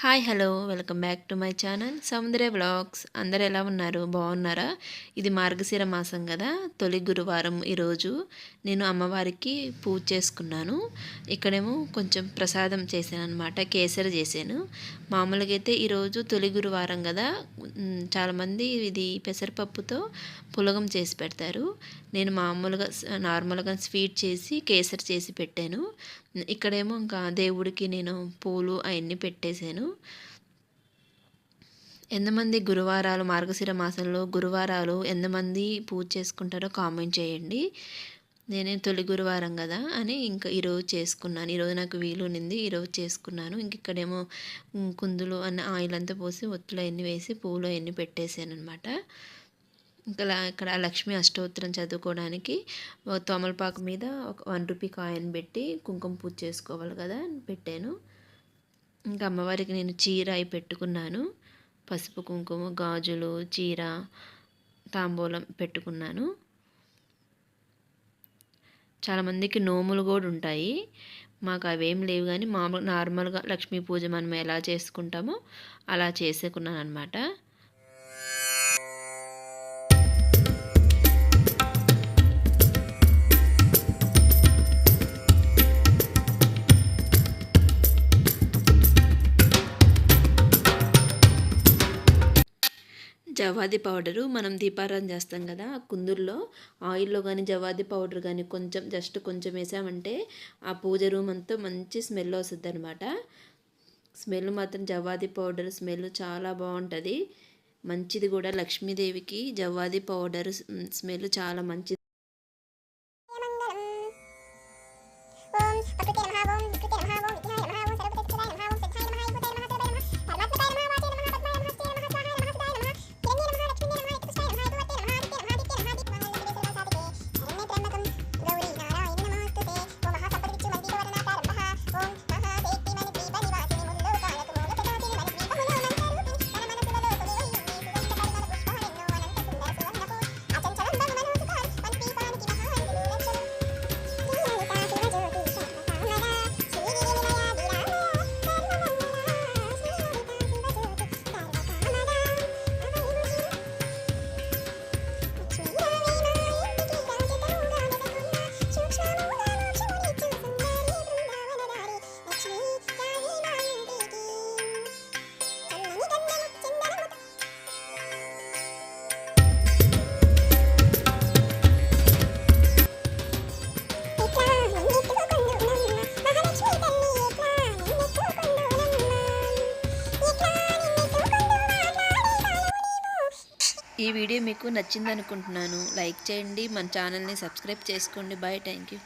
Hi hello welcome back to my channel Soundarya blogs అందరు ఎలా ఉన్నారు? బాగున్నారా? ఇది మార్గశిర మాసం కదా. తొలి గురువారం ఈరోజు నేను అమ్మవారికి పూజ చేసుకున్నాను. ఇక్కడేమో కొంచెం ప్రసాదం చేశాను అనమాట కేసరి చేశాను. మామూలుగా అయితే ఈరోజు తొలి గురువారం కదా. చాలామంది ఇది పెసరపప్పుతో పులగం చేసి పెడతారు. నేను మామూలుగా నార్మల్గా స్వీట్ చేసి కేసరి చేసి పెట్టాను. ఇక్కడేమో ఇంకా దేవుడికి నేను పూలు అవన్నీ పెట్టేశాను. ఎంతమంది గురువారాలు మార్గశిర మాసంలో గురువారాలు ఎంతమంది పూజ చేసుకుంటారో కామెంట్ చేయండి. నేనే తొలి గురువారం కదా అని ఇంకా ఈరోజు చేసుకున్నాను. ఈరోజు నాకు వీలు ఉన్నింది ఈరోజు చేసుకున్నాను. ఇంక ఇక్కడేమో కుందులు అన్న ఆయిల్ అంతా పోసి ఒత్తులు అవన్నీ వేసి పూలు అవన్నీ పెట్టేశాను అనమాట ఇంకా ఇక్కడ లక్ష్మీ అష్టోత్తరం చదువుకోవడానికి తోమలపాకు మీద ఒక వన్ రూపీ కాయిన్ పెట్టి కుంకుమ పూజ చేసుకోవాలి కదా అని పెట్టాను. ఇంకా అమ్మవారికి నేను చీర అయి పెట్టుకున్నాను. పసుపు కుంకుమ గాజులు చీర తాంబూలం పెట్టుకున్నాను. చాలామందికి నోములు కూడా ఉంటాయి. మాకు అవేం లేవు కానీ మామూలు నార్మల్గా లక్ష్మీ పూజ మనం ఎలా చేసుకుంటామో అలా చేసుకున్నాను అనమాట జవాది పౌడరు మనం దీపారాధన చేస్తాం కదా కుందుల్లో ఆయిల్లో కానీ జవాది పౌడర్ కానీ కొంచెం జస్ట్ కొంచెం వేసామంటే ఆ పూజ రూమ్ అంతా మంచి స్మెల్ వస్తుంది అనమాట స్మెల్ మాత్రం జవాది పౌడర్ స్మెల్ చాలా బాగుంటుంది. మంచిది కూడా. లక్ష్మీదేవికి జవాది పౌడర్ స్మెల్ చాలా మంచిది. ఈ వీడియో మీకు నచ్చింది అనుకుంటున్నాను లైక్ చేయండి మన ఛానల్ని సబ్స్క్రైబ్ చేసుకోండి. Bye thank you